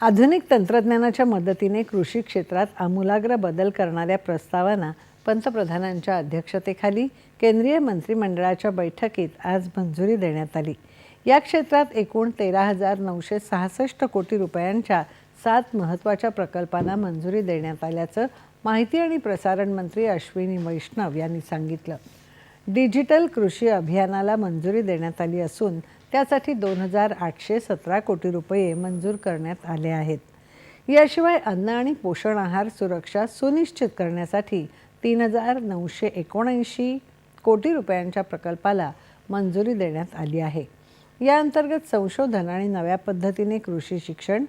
आधुनिक तंत्रज्ञानाच्या मदतीने कृषी क्षेत्रात आमूलाग्र बदल करणाऱ्या प्रस्तावांना पंतप्रधानांच्या अध्यक्षतेखाली केंद्रीय मंत्रिमंडळाच्या बैठकीत आज मंजुरी देण्यात आली. या क्षेत्रात एकूण तेरा हजार नऊशे सहासष्ट कोटी रुपयांच्या सात महत्त्वाच्या प्रकल्पांना मंजुरी देण्यात आल्याचं माहिती आणि प्रसारण मंत्री अश्विनी वैष्णव यांनी सांगितलं. डिजिटल कृषी अभियानाला मंजुरी देण्यात आली असून त्यासाठी दोन हजार आठशे सतरा कोटी रुपये मंजूर करण्यात आले आहेत. याशिवाय अन्न आणि पोषण आहार सुरक्षा सुनिश्चित करण्यासाठी तीन हजार नऊशे एकोणऐंशी कोटी रुपयांच्या प्रकल्पाला मंजुरी देण्यात आली आहे. या अंतर्गत संशोधन आणि नव्या पद्धतीने कृषी शिक्षण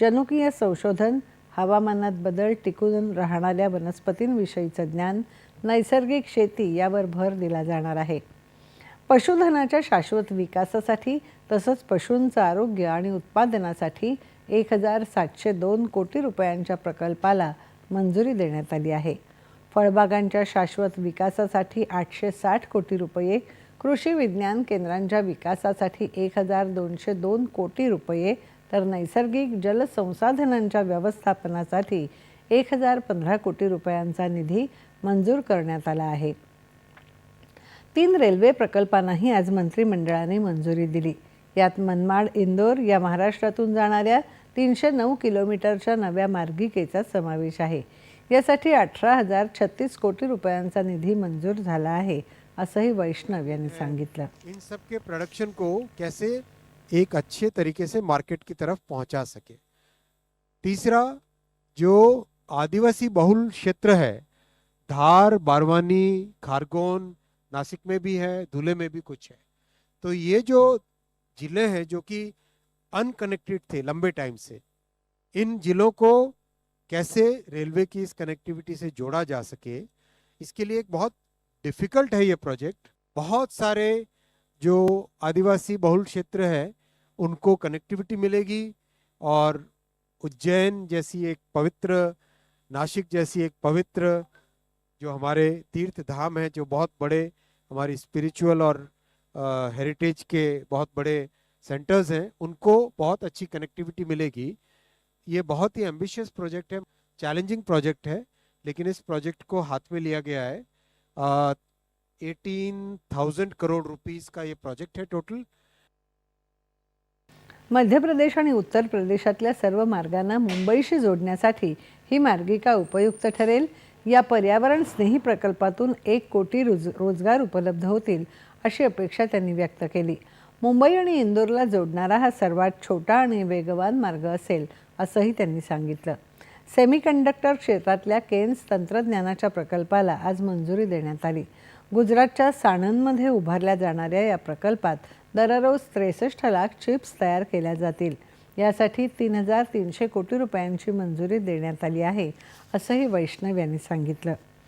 जनुकीय संशोधन हवामानात बदल टिकून राहणाऱ्या वनस्पतींविषयीचं ज्ञान नैसर्गिक शेती यावर भर दिला जाणार आहे. पशुधनाच्या शाश्वत विकासासाठी तसंच पशूंचं आरोग्य आणि उत्पादनासाठी एक हजार सातशे दोन कोटी रुपयांच्या प्रकल्पाला मंजुरी देण्यात आली आहे. फळबागांच्या शाश्वत विकासासाठी आठशे साठ कोटी रुपये कृषी विज्ञान केंद्रांच्या विकासासाठी एक हजार दोनशे दोन कोटी रुपये तर नैसर्गिक जलसंसाधनांच्या व्यवस्थापनासाठी एक हजार पंधरा कोटी रुपयांचा निधी मंजूर करण्यात आला आहे. तीन रेल्वे प्रकल्पांनाही आज मंत्रिमंडळाने मंजुरी दिली. यात मनमाड इंदोर या महाराष्ट्रातून जाणाऱ्या तीनशे नऊ किलोमीटरच्या नव्या मार्गिकेचा समावेश आहे. यासाठी अठरा हजार छत्तीस कोटी रुपयांचा निधी मंजूर झाला आहे असंही वैष्णव यांनी सांगितलं. इन सब के प्रोडक्शन को कैसे एक अच्छे तरीके से मार्केट की तरफ पहुंचा सके? तीसरा जो आदिवासी बहुल क्षेत्र है धार बारवानी खारगोन नासिक में भी है, धुले में भी कुछ है। तो ये जो ज़िले हैं, जो कि अनकनेक्टेड थे लंबे टाइम से, इन जिलों को कैसे रेलवे की इस कनेक्टिविटी से जोड़ा जा सके, इसके लिए एक बहुत डिफ़िकल्ट है ये प्रोजेक्ट बहुत सारे जो आदिवासी बहुल क्षेत्र है, उनको कनेक्टिविटी मिलेगी और उज्जैन जैसी एक पवित्र, नासिक जैसी एक पवित्र जो हमारे तीर्थ धाम है, जो बहुत बड़े हमारी स्पिरिचुअल और हेरिटेज के बहुत बड़े सेंटर्स हैं उनको बहुत अच्छी कनेक्टिविटी मिलेगी। ये बहुत ही एम्बिशियस प्रोजेक्ट है चैलेंजिंग प्रोजेक्ट है लेकिन इस प्रोजेक्ट को हाथ में लिया गया है। एटीन थाउजेंड करोड़ रुपीस का ये प्रोजेक्ट है टोटल मध्य प्रदेश आणि उत्तर प्रदेशातल्या सर्व मार्गांना मुंबईशी जोडण्यासाठी ही मार्गिका उपयुक्त ठरेल. या पर्यावरण स्नेही प्रकल्पातून एक कोटी रोज रोजगार उपलब्ध होतील अशी अपेक्षा त्यांनी व्यक्त केली. मुंबई आणि इंदोरला जोडणारा हा सर्वात छोटा आणि वेगवान मार्ग असेल असंही त्यांनी सांगितलं. सेमीकंडक्टर क्षेत्रातल्या केन्स तंत्रज्ञानाच्या प्रकल्पाला आज मंजुरी देण्यात आली. गुजरातच्या साणंदमध्ये उभारल्या जाणाऱ्या या प्रकल्पात दररोज त्रेसष्ट लाख चिप्स तयार केल्या जातील. यासाठी तीन हजार तीनशे कोटी रुपयांची मंजुरी देण्यात आली आहे असंही वैष्णव यांनी सांगितलं.